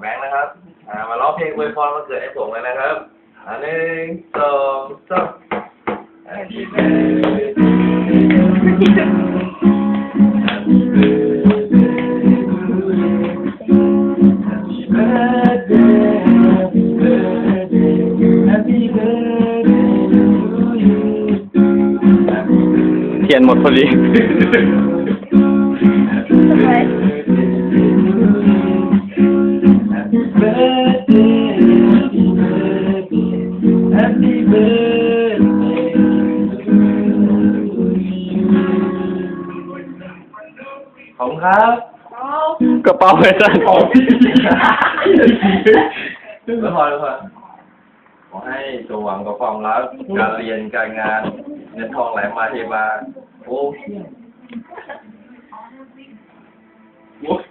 แบงค์นะครับ อ่า มาร้องเพลงอวยพรวันเกิดให้ผมเลยนะครับอ่าหนึ่งสองสาม Happy birthday Happy birthday Happy birthday to you Happy birthday เทียนหมดพอดี Happy happy birthday to you ขอบคุณครับกระเป๋าไว้สั้นแล้วพอแล้วพอขอให้สมหวังกับความรักการเรียนการงานเงินทองไหลมาเทมาโอ้เพี้ยนโอ้ย